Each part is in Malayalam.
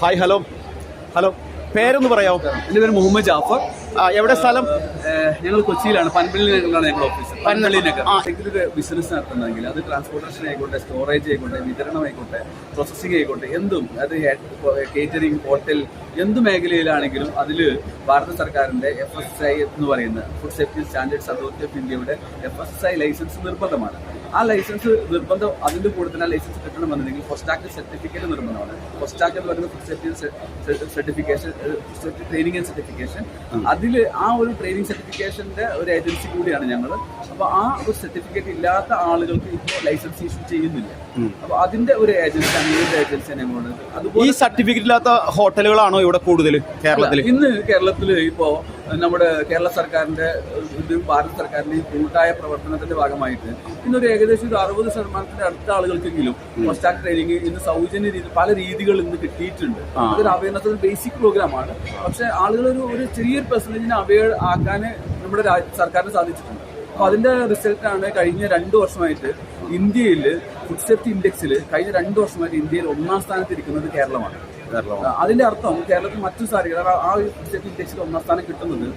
ഹായ് ഹലോ ഹലോ പേരൊന്ന് പറയാമോ എന്റെ പേര് മുഹമ്മദ് ജാഫർ. എവിടെ സ്ഥലം? ഞങ്ങൾ കൊച്ചിയിലാണ്. പൻപള്ളിയിലാണ് ഞങ്ങളുടെ ഓഫീസ് പൻപള്ളിയിലൊക്കെ ആ. ഒരു ബിസിനസ് നടത്തുന്നതെങ്കിൽ അത് ട്രാൻസ്പോർട്ടേഷൻ ആയിക്കോട്ടെ സ്റ്റോറേജ് ആയിക്കോട്ടെ വിതരണം ആയിക്കോട്ടെ പ്രോസസ്സിംഗ് ആയിക്കോട്ടെ എന്തും അത് കേറ്ററിംഗ് ഹോട്ടൽ എന്ത് മേഖലയിലാണെങ്കിലും അതിൽ ഭാരത സർക്കാരിന്റെ എഫ് എസ് ഐ എന്ന് പറയുന്ന food safety standards authority of ഇന്ത്യയുടെ എഫ് എസ് ഐ ലൈസൻസ് നിർബന്ധമാണ്. ആ ലൈസൻസ് നിർബന്ധം അതിന്റെ കൂടെ തന്നെ ആ ലൈസൻസ് കിട്ടണമെന്നുണ്ടെങ്കിൽ ഫൊസ്റ്റാക്ക് സർട്ടിഫിക്കറ്റ് നിർബന്ധമാണ്. ഫൊസ്റ്റാക്ക് എന്ന് പറയുന്നത് സർട്ടിഫിക്കേഷൻ ട്രെയിനിങ് ആൻഡ് സർട്ടിഫിക്കേഷൻ അതിൽ ആ ഒരു ട്രെയിനിങ് സർട്ടിഫിക്കേഷന്റെ ഒരു ഏജൻസി കൂടിയാണ് ഞങ്ങൾ അപ്പൊ ആ ഒരു സർട്ടിഫിക്കറ്റ് ഇല്ലാത്ത ആളുകൾക്ക് ഇപ്പോൾ ലൈസൻസ് ഇഷ്യൂ ചെയ്യുന്നില്ല. അപ്പോൾ അതിന്റെ ഒരു ഏജൻസി ഒരു ഏജൻസിയാണ് ഞങ്ങളുള്ളത് ഈ അതുപോലെ സർട്ടിഫിക്കറ്റ് ഇല്ലാത്ത ഹോട്ടലുകളാണോ ഇവിടെ കൂടുതൽ കേരളത്തിൽ ഇന്ന് കേരളത്തിൽ ഇപ്പോ നമ്മുടെ കേരള സർക്കാരിന്റെ ഇതും ഭാരത സർക്കാരിന്റെയും കൂട്ടായ പ്രവർത്തനത്തിന്റെ ഭാഗമായിട്ട് ഇന്നൊരു ഏകദേശം ഒരു അറുപത് ശതമാനത്തിന്റെ അടുത്ത ആളുകൾക്കെങ്കിലും പോസ്റ്റാക് ട്രെയിനിങ് ഇന്ന് സൗജന്യ രീതി പല രീതികൾ ഇന്ന് കിട്ടിയിട്ടുണ്ട്. അതൊരു അവയർനെസ് ഒരു ബേസിക് പ്രോഗ്രാമാണ് പക്ഷേ ആളുകളൊരു ഒരു ചെറിയൊരു പെർസെന്റേജിനെ അവയർ ആക്കാൻ നമ്മുടെ സർക്കാരിന് സാധിച്ചിട്ടുണ്ട്. അപ്പോൾ അതിന്റെ റിസൾട്ടാണ് കഴിഞ്ഞ രണ്ട് വർഷമായിട്ട് ഇന്ത്യയിൽ ഫുഡ് സേഫ്റ്റി ഇൻഡെക്സിൽ കഴിഞ്ഞ രണ്ട് വർഷമായിട്ട് ഇന്ത്യയിൽ ഒന്നാം സ്ഥാനത്ത് ഇരിക്കുന്നത് കേരളമാണ്. അതിന്റെ അർത്ഥം കേരളത്തിൽ മറ്റു സാരികൾ ആ ഒരു സ്റ്റേറ്റ് ഇൻഡെക്സിൽ ഒന്നാം സ്ഥാനം കിട്ടുന്നത്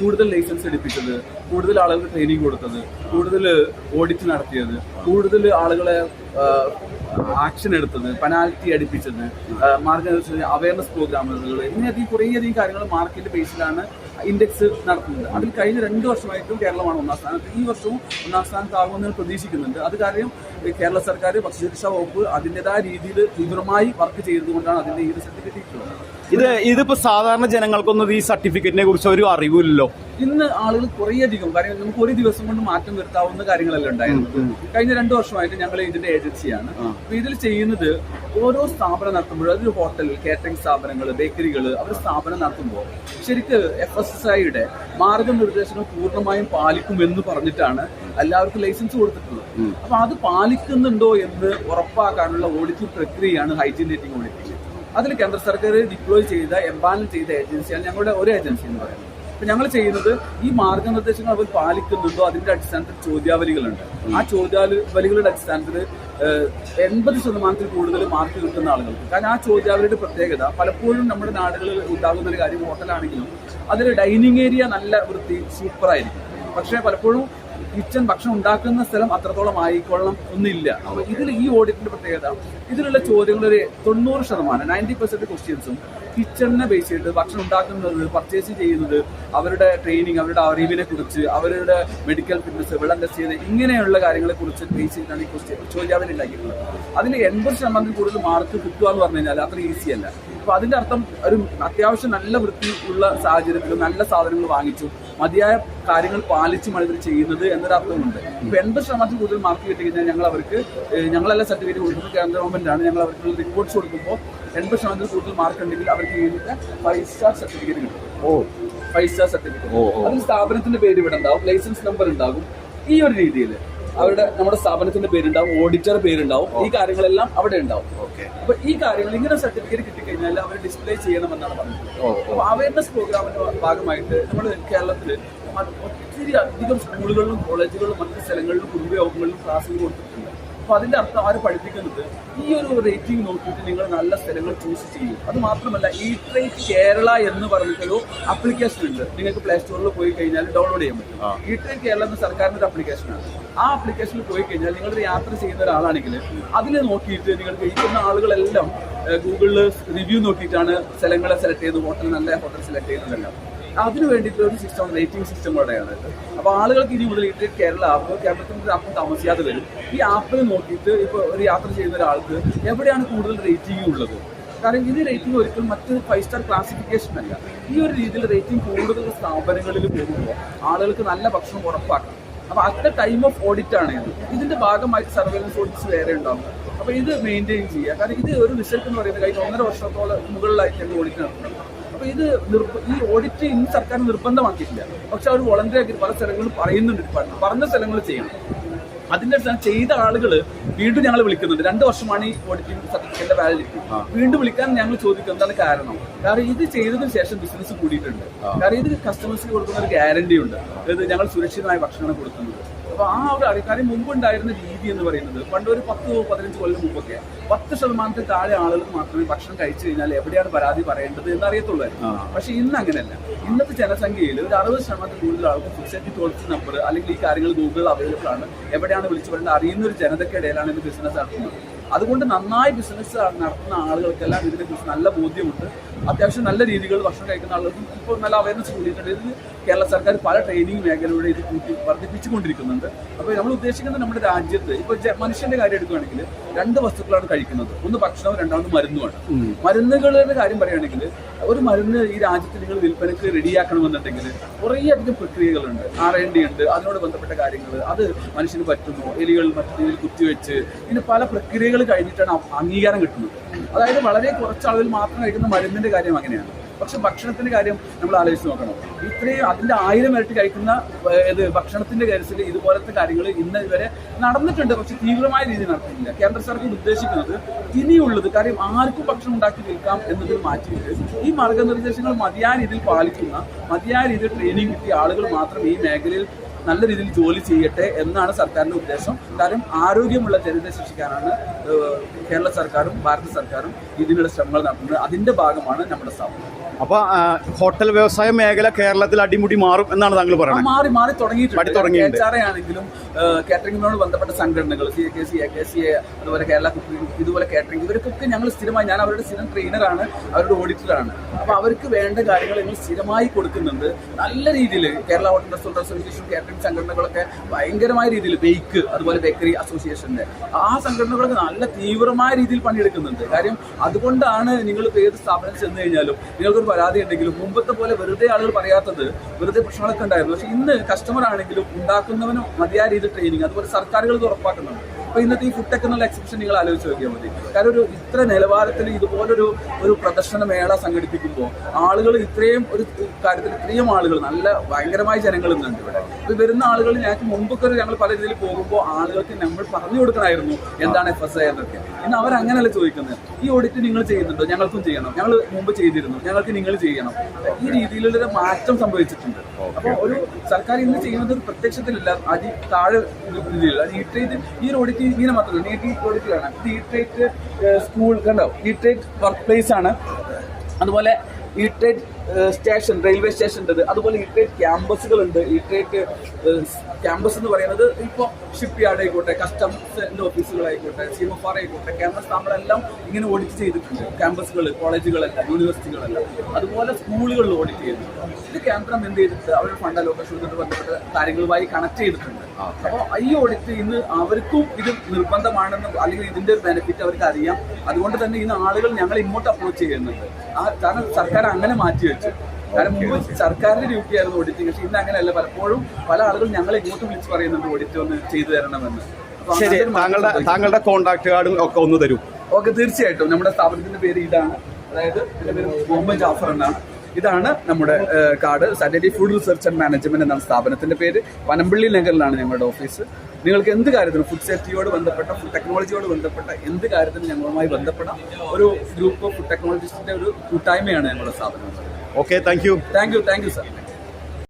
കൂടുതൽ ലൈസൻസ് എടുപ്പിച്ചത് കൂടുതൽ ആളുകൾക്ക് ട്രെയിനിങ് കൊടുത്തത് കൂടുതൽ ഓഡിറ്റ് നടത്തിയത് കൂടുതൽ ആളുകളെ ആക്ഷൻ എടുത്തത് പെനാൽറ്റി അടിപ്പിച്ചത് മാർക്കറ്റ് അവയർനെസ് പ്രോഗ്രാമുകൾ ഇങ്ങനെയധികം കുറേയധികം കാര്യങ്ങൾ മാർക്കറ്റ് ബേസിലാണ് ഇൻഡെക്സ് നടത്തുന്നത്. അതിൽ കഴിഞ്ഞ രണ്ട് വർഷമായിട്ടും കേരളമാണ് ഒന്നാം സ്ഥാനത്ത്. ഈ വർഷവും ഒന്നാം സ്ഥാനത്താകുമെന്ന് പ്രതീക്ഷിക്കുന്നുണ്ട്. അത് കാര്യം കേരള സർക്കാർ ഭക്ഷ്യസുരക്ഷാ വകുപ്പ് അതിന്റെതായ രീതിയിൽ തീവ്രമായി വർക്ക് ചെയ്തുകൊണ്ടാണ് അതിന്റെ ഈ ഒരു സർട്ടിഫിക്കറ്റ് ഇത് ഇതിപ്പോ സാധാരണ ജനങ്ങൾക്കൊന്നും ഈ സർട്ടിഫിക്കറ്റിനെ കുറിച്ച് ഒരു അറിവില്ലല്ലോ. ഇന്ന് ആളുകൾ കുറേയധികം കാര്യം നമുക്ക് ഒരു ദിവസം കൊണ്ട് മാറ്റം വരുത്താവുന്ന കാര്യങ്ങളല്ല ഉണ്ടായിരുന്നു കഴിഞ്ഞ രണ്ടു വർഷമായിട്ട് ഞങ്ങൾ ഇതിന്റെ ഏജൻസിയാണ്. അപ്പൊ ഇതിൽ ചെയ്യുന്നത് ഓരോ സ്ഥാപനം നടത്തുമ്പോഴും അതൊരു ഹോട്ടൽ കാറ്ററിംഗ് സ്ഥാപനങ്ങൾ ബേക്കറികൾ അവർ സ്ഥാപനം നടത്തുമ്പോൾ ശരിക്ക് എഫ് എസ് എസ് ഐയുടെ മാർഗനിർദ്ദേശങ്ങൾ പൂർണമായും പാലിക്കുമെന്ന് പറഞ്ഞിട്ടാണ് എല്ലാവർക്കും ലൈസൻസ് കൊടുത്തിട്ടുള്ളത്. അപ്പൊ അത് പാലിക്കുന്നുണ്ടോ എന്ന് ഉറപ്പാക്കാനുള്ള ഓഡിറ്റിംഗ് പ്രക്രിയയാണ് ഹൈജീൻ റേറ്റിംഗ് ഓഡിറ്റിംഗ് അതിൽ കേന്ദ്ര സർക്കാർ ഡിപ്ലോയ് ചെയ്ത എംപാനൽ ചെയ്ത ഏജൻസിയാണ് ഞങ്ങളുടെ ഒരു ഏജൻസി എന്ന് പറയുന്നത്. അപ്പൊ ഞങ്ങൾ ചെയ്യുന്നത് ഈ മാർഗനിർദ്ദേശങ്ങൾ അവർ പാലിക്കുന്നുണ്ടോ? അതിന്റെ അടിസ്ഥാനത്തിൽ ചോദ്യാവലികളുണ്ട്. ആ ചോദ്യാവലികളുടെ അടിസ്ഥാനത്തിൽ എൺപത് ശതമാനത്തിൽ കൂടുതൽ മാർക്ക് കിട്ടുന്ന ആളുകൾക്ക്. കാരണം ആ ചോദ്യാവലിയുടെ പ്രത്യേകത പലപ്പോഴും നമ്മുടെ നാടുകളിൽ ഉണ്ടാകുന്ന ഒരു കാര്യം ഹോട്ടലാണെങ്കിലും അതിൽ ഡൈനിങ് ഏരിയ നല്ല വൃത്തി സൂപ്പറായിരിക്കും പക്ഷേ പലപ്പോഴും കിച്ചൺ ഭക്ഷണം ഉണ്ടാക്കുന്ന സ്ഥലം അത്രത്തോളം ആയിക്കൊള്ളണം ഒന്നില്ല അപ്പൊ ഇതിൽ ഈ ഓഡിറ്റിന്റെ പ്രത്യേകത ഇതിലുള്ള ചോദ്യങ്ങളുടെ തൊണ്ണൂറ് ശതമാനം നയന്റി പെർസെന്റ് ക്വസ്റ്റ്യൻസും കിച്ചണിനെ ബേസ് ചെയ്തിട്ട് ഭക്ഷണം ഉണ്ടാക്കുന്നത് പർച്ചേസ് ചെയ്യുന്നത് അവരുടെ ട്രെയിനിങ് അവരുടെ അറിവിനെ കുറിച്ച് അവരുടെ മെഡിക്കൽ ഫിറ്റ്നസ് വെള്ളം ടെസ്റ്റ് ചെയ്ത് ഇങ്ങനെയുള്ള കാര്യങ്ങളെ കുറിച്ച് ബേസ് ചെയ്തിട്ടാണ് ഈ ക്വസ്റ്റ്യൻ ചോദ്യാവലി ഉണ്ടാക്കിയിട്ടുള്ളത്. അതിൽ എൺപത് ശതമാനത്തിൽ കൂടുതൽ മാർക്ക് കിട്ടുക എന്ന് പറഞ്ഞു കഴിഞ്ഞാൽ അത്ര ഈസി അപ്പൊ അതിന്റെ അർത്ഥം ഒരു അത്യാവശ്യം നല്ല വൃത്തി ഉള്ള സാഹചര്യത്തിൽ നല്ല സാധനങ്ങൾ വാങ്ങിച്ചു. മതിയായ കാര്യങ്ങൾ പാലിച്ച് മനുഷ്യർ ചെയ്യുന്നത് എന്നൊരു അർത്ഥമുണ്ട്. ഇപ്പൊ എൺപത് ശതമാനത്തിൽ കൂടുതൽ മാർക്ക് കിട്ടിക്കഴിഞ്ഞാൽ ഞങ്ങൾ അവർക്ക് ഞങ്ങളല്ല സർട്ടിഫിക്കറ്റ് കൊടുക്കുന്നത് കേന്ദ്ര ഗവൺമെന്റ് ആണ്. ഞങ്ങൾ അവർക്ക് റിപ്പോർട്ട്സ് കൊടുക്കുമ്പോൾ എൺപത് ശതമാനത്തിൽ കൂടുതൽ മാർക്ക് ഉണ്ടെങ്കിൽ അവർക്ക് വേണ്ടിയിട്ട് ഫൈവ് സ്റ്റാർ സർട്ടിഫിക്കറ്റ് കിട്ടും. ഓ. Five star certificate. അതിൽ സ്ഥാപനത്തിന്റെ പേര് ഇവിടെ ഉണ്ടാവും ലൈസൻസ് നമ്പർ ഉണ്ടാകും ഈ ഒരു രീതിയിൽ അവരുടെ നമ്മുടെ സ്ഥാപനത്തിന്റെ പേരുണ്ടാവും ഓഡിറ്റർ പേരുണ്ടാവും ഈ കാര്യങ്ങളെല്ലാം അവിടെ ഉണ്ടാവും. അപ്പൊ ഈ കാര്യങ്ങൾ ഇങ്ങനെ സർട്ടിഫിക്കറ്റ് കിട്ടിക്കഴിഞ്ഞാൽ അവർ ഡിസ്പ്ലേ ചെയ്യണമെന്നാണ് പറഞ്ഞത്. അപ്പൊ അവയർനെസ് പ്രോഗ്രാമിന്റെ ഭാഗമായിട്ട് നമ്മൾ കേരളത്തിൽ ഒത്തിരി അധികം സ്കൂളുകളിലും കോളേജുകളിലും മറ്റു സ്ഥലങ്ങളിലും കുടുംബയോഗങ്ങളിലും ക്ലാസ്സുകൾ കൊടുത്തിട്ടുണ്ട്. അപ്പൊ അതിന്റെ അർത്ഥം ആര് പഠിപ്പിക്കുന്നത്? ഈ ഒരു റേറ്റിംഗ് നോക്കിയിട്ട് നിങ്ങൾ നല്ല സ്ഥലങ്ങൾ ചൂസ് ചെയ്യും. അത് മാത്രമല്ല ഈ ട്രേറ്റ് കേരള എന്ന് പറഞ്ഞിട്ടൊരു ആപ്ലിക്കേഷൻ ഉണ്ട്. നിങ്ങൾക്ക് പ്ലേ സ്റ്റോറിൽ പോയി കഴിഞ്ഞാൽ ഡൗൺലോഡ് ചെയ്യാൻ പറ്റും. ഈ ട്രേറ്റ് കേരള എന്ന സർക്കാരിന്റെ ഒരു ആപ്ലിക്കേഷനാണ് ആ ആപ്ലിക്കേഷനിൽ പോയി കഴിഞ്ഞാൽ നിങ്ങൾ യാത്ര ചെയ്യുന്ന ഒരാളാണെങ്കിൽ അതിൽ നോക്കിയിട്ട് നിങ്ങൾ ഇരിക്കുന്ന ആളുകളെല്ലാം ഗൂഗിളിൽ റിവ്യൂ നോക്കിയിട്ടാണ് സ്ഥലങ്ങളെ സെലക്ട് ചെയ്ത് ഹോട്ടൽ നല്ല ഹോട്ടൽ സെലക്ട് ചെയ്യുന്നതെല്ലാം അതിന് വേണ്ടിയിട്ടുള്ള ഒരു സിസ്റ്റം റേറ്റിംഗ് സിസ്റ്റം കൂടെയാണ് ഇത് അപ്പോൾ ആളുകൾക്ക് ഇനി മുതൽ ഈ കേരള ആപ്പ് കേരളത്തിൽ ആപ്പ് താമസിയാതെ വരും. ഈ ആപ്പിൽ നോക്കിയിട്ട് ഇപ്പോൾ ഒരു യാത്ര ചെയ്യുന്ന ഒരാൾക്ക് എവിടെയാണ് കൂടുതൽ റേറ്റിംഗ് ഉള്ളത്? കാരണം ഇത് റേറ്റിംഗ് ഒരിക്കലും മറ്റ് ഫൈവ് സ്റ്റാർ ക്ലാസിഫിക്കേഷൻ അല്ല. ഈ ഒരു രീതിയിൽ റേറ്റിംഗ് കൂടുതൽ സ്ഥാപനങ്ങളിൽ പോകുമ്പോൾ ആളുകൾക്ക് നല്ല ഭക്ഷണം ഉറപ്പാക്കണം അപ്പോൾ അറ്റ് ടൈം ഓഫ് ഓഡിറ്റ് ആണ് ഇത്. ഇതിന്റെ ഭാഗമായിട്ട് സർവേലൻസ് ഓഡിറ്റ്സ് വേറെ ഉണ്ടാവും. അപ്പോൾ ഇത് മെയിന്റെയിൻ ചെയ്യുക. കാരണം ഇത് ഒരു റിസൾട്ട് എന്ന് പറയുന്നത് കഴിഞ്ഞ ഒന്നര വർഷത്തോളം മുകളിലായിട്ട് ഓഡിറ്റ് നടത്തുന്നത് അപ്പൊ ഇത് ഈ ഓഡിറ്റ് ഇന്ന് സർക്കാർ നിർബന്ധമാക്കിയിട്ടില്ല. പക്ഷെ അവർ വോളണ്ടറി ആക്കി പല സ്ഥലങ്ങളും പറയുന്നുണ്ട് പറഞ്ഞ സ്ഥലങ്ങൾ ചെയ്യണം. അതിന്റെ ചെയ്ത ആളുകൾ വീണ്ടും ഞങ്ങൾ വിളിക്കുന്നുണ്ട്. രണ്ട് വർഷമാണ് ഈ ഓഡിറ്റിംഗ് സർട്ടിഫിക്കറ്റിന്റെ വാലിഡിറ്റി വീണ്ടും വിളിക്കാൻ ഞങ്ങൾ ചോദിക്കും എന്താണ് കാരണം. കാരണം ഇത് ചെയ്തതിനു ശേഷം ബിസിനസ് കൂടിയിട്ടുണ്ട്. കാരണം ഇത് കസ്റ്റമേഴ്സിന് കൊടുക്കുന്ന ഒരു ഗ്യാരണ്ടി ഉണ്ട്. അതായത് ഞങ്ങൾ സുരക്ഷിതമായ ഭക്ഷണം കൊടുക്കുന്നത് അപ്പൊ ആ ഒരു അടിക്കാര്യം മുമ്പുണ്ടായിരുന്ന രീതി എന്ന് പറയുന്നത് പണ്ട് ഒരു പത്ത് പതിനഞ്ച് കൊല്ലം മുമ്പൊക്കെ പത്ത് ശതമാനത്തിൽ താഴെ ആളുകൾ മാത്രമേ ഭക്ഷണം കഴിച്ചു കഴിഞ്ഞാൽ എവിടെയാണ് പരാതി പറയേണ്ടത് എന്ന് അറിയത്തുള്ളായിരുന്നു പക്ഷെ ഇന്ന് അങ്ങനെയല്ല. ഇന്നത്തെ ജനസംഖ്യയിൽ ഒരു അറുപത് ശതമാനത്തിൽ കൂടുതൽ ആൾക്ക് ഫിക്സഡ് ടോൾസ് നമ്പർ അല്ലെങ്കിൽ ഈ കാര്യങ്ങൾ ഗൂഗിൾ അവൈലബിൾ ആണ്. എവിടെയാണ് വിളിച്ചു പറയുന്നത് അറിയുന്ന ഒരു ജനതയ്ക്കിടയിലാണ് ഇത് ബിസിനസ് നടത്തുന്നത്. അതുകൊണ്ട് നന്നായി ബിസിനസ് നടത്തുന്ന ആളുകൾക്കെല്ലാം ഇതിനെക്കുറിച്ച് നല്ല ബോധ്യമുണ്ട്. അത്യാവശ്യം നല്ല രീതികൾ ഭക്ഷണം കഴിക്കുന്ന ആളുകൾക്കും ഇപ്പോൾ നല്ല അവയർനെസ് കൂടിയിട്ടുണ്ട്. ഇത് കേരള സർക്കാർ പല ട്രെയിനിങ് മേഖലയുടെ ഇത് കൂട്ടി വർദ്ധിപ്പിച്ചുകൊണ്ടിരിക്കുന്നുണ്ട്. അപ്പോൾ നമ്മൾ ഉദ്ദേശിക്കുന്നത് നമ്മുടെ രാജ്യത്ത് ഇപ്പോൾ മനുഷ്യന്റെ മനുഷ്യന്റെ കാര്യം എടുക്കുകയാണെങ്കിൽ രണ്ട് വസ്തുക്കളാണ് കഴിക്കുന്നത്. ഒന്ന് ഭക്ഷണവും രണ്ടാമത് മരുന്നുമാണ്. മരുന്നുകളുടെ കാര്യം പറയുകയാണെങ്കിൽ ഒരു മരുന്ന് ഈ രാജ്യത്ത് നിങ്ങൾ വിൽപ്പനക്ക് റെഡിയാക്കണമെന്നുണ്ടെങ്കിൽ കുറേയധികം പ്രക്രിയകളുണ്ട്. ആർ എൻ ഡി ഉണ്ട് അതിനോട് ബന്ധപ്പെട്ട കാര്യങ്ങൾ അത് മനുഷ്യന് പറ്റുമോ? എലികൾ മറ്റു രീതിയിൽ കുത്തിവെച്ച് ഇങ്ങനെ പല പ്രക്രിയകൾ കഴിഞ്ഞിട്ടാണ് അംഗീകാരം കിട്ടുന്നത്. അതായത് വളരെ കുറച്ച് ആളുകൾ മാത്രം കഴിക്കുന്ന മരുന്നിന്റെ കാര്യം അങ്ങനെയാണ്. പക്ഷെ ഭക്ഷണത്തിന്റെ കാര്യം നമ്മൾ ആലോചിച്ച് നോക്കണം. ഇത്രയും അതിന്റെ ആയിരം ഇരട്ടി കഴിക്കുന്ന ഇത് ഭക്ഷണത്തിന്റെ കാര്യത്തിൽ ഇതുപോലത്തെ കാര്യങ്ങൾ ഇന്ന് വരെ നടന്നിട്ടുണ്ട്. പക്ഷെ തീവ്രമായ രീതിയിൽ നടത്തുന്നില്ല കേന്ദ്ര സർക്കാർ ഉദ്ദേശിക്കുന്നത് ഇനിയുള്ളത് കാര്യം ആർക്കും ഭക്ഷണം ഉണ്ടാക്കി വിൽക്കാം എന്നതിൽ മാറ്റിയിട്ട് ഈ മാർഗനിർദ്ദേശങ്ങൾ മതിയായ രീതിയിൽ പാലിക്കുന്ന മതിയായ രീതിയിൽ ട്രെയിനിങ് കിട്ടിയ ആളുകൾ മാത്രം ഈ മേഖലയിൽ നല്ല രീതിയിൽ ജോലി ചെയ്യട്ടെ എന്നാണ് സർക്കാരിന്റെ ഉദ്ദേശം. കാര്യം ആരോഗ്യമുള്ള ജനതയെ സൃഷ്ടിക്കാനാണ് കേരള സർക്കാരും ഭാരത സർക്കാരും ഇതിനുള്ള ശ്രമങ്ങൾ നടത്തുന്നത്. അതിന്റെ ഭാഗമാണ് നമ്മുടെ സ്ഥാപനം അപ്പൊ ഹോട്ടൽ വ്യവസായ മേഖല കേരളത്തിൽ അടിമുടി മാറും എന്നാണ് താങ്കൾ പറയുന്നത് മാറി മാറി തുടങ്ങിയിട്ടുണ്ട്. ആണെങ്കിലും കാറ്ററിംഗിനോട് ബന്ധപ്പെട്ട സംഘടനകൾ C A K C A K C A അതുപോലെ കേരള കുക്കിംഗ് ഇതുപോലെ കാറ്ററിംഗ് ഇവർക്കൊക്കെ ഞങ്ങൾ സ്ഥിരമായി ഞാൻ അവരുടെ സ്ഥിരം ട്രെയിനറാണ് അവരുടെ ഓഡിറ്ററാണ്. അപ്പൊ അവർക്ക് വേണ്ട കാര്യങ്ങൾ ഞങ്ങൾ സ്ഥിരമായി കൊടുക്കുന്നുണ്ട്. നല്ല രീതിയിൽ Kerala hotel restaurant association catering സംഘടനകളൊക്കെ ഭയങ്കരമായ രീതിയിൽ ബേക്ക് അതുപോലെ ബേക്കറി അസോസിയേഷന്റെ ആ സംഘടനകളൊക്കെ നല്ല തീവ്രമായ രീതിയിൽ പണിയെടുക്കുന്നുണ്ട്. കാര്യം അതുകൊണ്ടാണ് നിങ്ങൾ ഏത് സ്ഥാപനം ചെന്ന് കഴിഞ്ഞാലും നിങ്ങൾക്കൊരു പരാതി ഉണ്ടെങ്കിലും മുമ്പത്തെ പോലെ വെറുതെ ആളുകൾ പറയാത്തത് വെറുതെ പ്രശ്നങ്ങളൊക്കെ ഉണ്ടായിരുന്നു. പക്ഷെ ഇന്ന് കസ്റ്റമർ ആണെങ്കിലും ഉണ്ടാക്കുന്നവനും മതിയായ രീതിയിൽ ട്രെയിനിങ് അതുപോലെ സർക്കാരുകൾ ഇത് ഉറപ്പാക്കുന്നുണ്ട്. അപ്പൊ ഇന്നത്തെ ഈ ഫുഡ് ടെക് എന്നുള്ള എക്സിബിഷൻ നിങ്ങൾ ആലോചിച്ച് നോക്കിയാൽ മതി. കാരണം ഒരു ഇത്ര നിലവാരത്തിൽ ഇതുപോലൊരു ഒരു പ്രദർശന മേള സംഘടിപ്പിക്കുമ്പോൾ ആളുകൾ ഇത്രയും ഒരു കാര്യത്തിൽ ഇത്രയും ആളുകൾ നല്ല ഭയങ്കരമായ ജനങ്ങൾ ഇന്നുണ്ട് ഇവിടെ. ഇപ്പൊ വരുന്ന ആളുകൾ ഞങ്ങൾക്ക് മുമ്പൊക്കെ ഞങ്ങൾ പല രീതിയിൽ പോകുമ്പോൾ ആളുകൾക്ക് നമ്മൾ പറഞ്ഞു കൊടുക്കണമായിരുന്നു എന്താണ് എഫ് എസ് ഐ എന്നൊക്കെ. ഇന്ന് അവർ അങ്ങനെയല്ല ചോദിക്കുന്നത് ഈ ഓഡിറ്റ് നിങ്ങൾ ചെയ്യുന്നുണ്ടോ? ഞങ്ങൾക്കും ചെയ്യണം. ഞങ്ങൾ മുമ്പ് ചെയ്തിരുന്നു. ഞങ്ങൾക്ക് നിങ്ങൾ ചെയ്യണം. ഈ രീതിയിലുള്ളൊരു മാറ്റം സംഭവിച്ചിട്ടുണ്ട്. അപ്പോൾ ഒരു സർക്കാർ ഇന്ന് ചെയ്യുന്നത് പ്രത്യക്ഷത്തിലല്ല. അതി താഴെ ഈ ഒരു ഓഡിറ്റ് ഇങ്ങനെ മാത്രമല്ല നീറ്റ് കാണാം ഇത് ഈ സ്കൂൾ കണ്ടോ ഈ വർക്ക് പ്ലേസ് ആണ്. അതുപോലെ ഈ സ്റ്റേഷൻ റെയിൽവേ സ്റ്റേഷൻ ഉണ്ട് അതുപോലെ ഉണ്ട് ഈ ട്രേഡ് ക്യാമ്പസ് എന്ന് പറയുന്നത് ഇപ്പോൾ ഷിപ്പ് യാർഡ് ആയിക്കോട്ടെ കസ്റ്റംസിന്റെ ഓഫീസുകളായിക്കോട്ടെ സി എം എഫ് ആർ ആയിക്കോട്ടെ ക്യാമ്പസ് നമ്മളെല്ലാം ഇങ്ങനെ ഓഡിറ്റ് ചെയ്തിട്ടുണ്ട്. ക്യാമ്പസുകൾ കോളേജുകളെല്ലാം യൂണിവേഴ്സിറ്റികളെല്ലാം അതുപോലെ സ്കൂളുകളിൽ ഓഡിറ്റ് ചെയ്തിട്ടുണ്ട്. ഇത് കേന്ദ്രം എന്ത് ചെയ്തിട്ട് അവരുടെ ഫണ്ട് അലോക്കേഷൻ ബന്ധപ്പെട്ട കാര്യങ്ങളുമായി കണക്ട് ചെയ്തിട്ടുണ്ട്. അപ്പോൾ ഈ ഓഡിറ്റ് ഇന്ന് അവർക്കും ഇത് നിർബന്ധമാണെന്ന് അല്ലെങ്കിൽ ഇതിന്റെ ബെനിഫിറ്റ് അവർക്ക് അറിയാം അതുകൊണ്ട് തന്നെ ഇന്ന് ആളുകൾ ഞങ്ങൾ ഇങ്ങോട്ട് അപ്രോച്ച് ചെയ്യുന്നുണ്ട്. ആ കാരണം സർക്കാർ അങ്ങനെ മാറ്റി വെച്ചു. കാരണം മുമ്പ് സർക്കാരിന്റെ ഡ്യൂട്ടി ആയിരുന്നു ഓഡിറ്റിംഗ് പക്ഷേ ഇന്ന് അങ്ങനെയല്ല. പലപ്പോഴും പല ആളുകളും ഞങ്ങളെ ഇങ്ങോട്ട് വിളിച്ച് പറയുന്നുണ്ട് ഓഡിറ്റ് ഒന്ന് ചെയ്തു തരണമെന്ന്. ശരി താങ്കളുടെ താങ്കളുടെ കോണ്ടാക്ട് കാർഡും ഒക്കെ ഒന്ന് തരും. ഓക്കെ തീർച്ചയായിട്ടും. നമ്മുടെ സ്ഥാപനത്തിന്റെ പേര് ഇതാണ്. അതായത് പേര് മുഹമ്മദ് ജാഫർ എന്നാണ്. ഇതാണ് നമ്മുടെ card. Satellite food research and management എന്നാണ് സ്ഥാപനത്തിന്റെ പേര്. പനമ്പള്ളി നഗറിലാണ് ഞങ്ങളുടെ ഓഫീസ്. നിങ്ങൾക്ക് എന്ത് കാര്യത്തിനും ഫുഡ് സേഫ്റ്റിയോട് ബന്ധപ്പെട്ട ഫുഡ് ടെക്നോളജിയോട് ബന്ധപ്പെട്ട എന്ത് കാര്യത്തിനും ഞങ്ങളുമായി ബന്ധപ്പെടാം. ഒരു ഗ്രൂപ്പ് ഓഫ് ഫുഡ് ടെക്നോളജിസ്റ്റിന്റെ ഒരു കൂട്ടായ്മയാണ് ഞങ്ങളുടെ സ്ഥാപനം. Okay thank you thank you thank you sir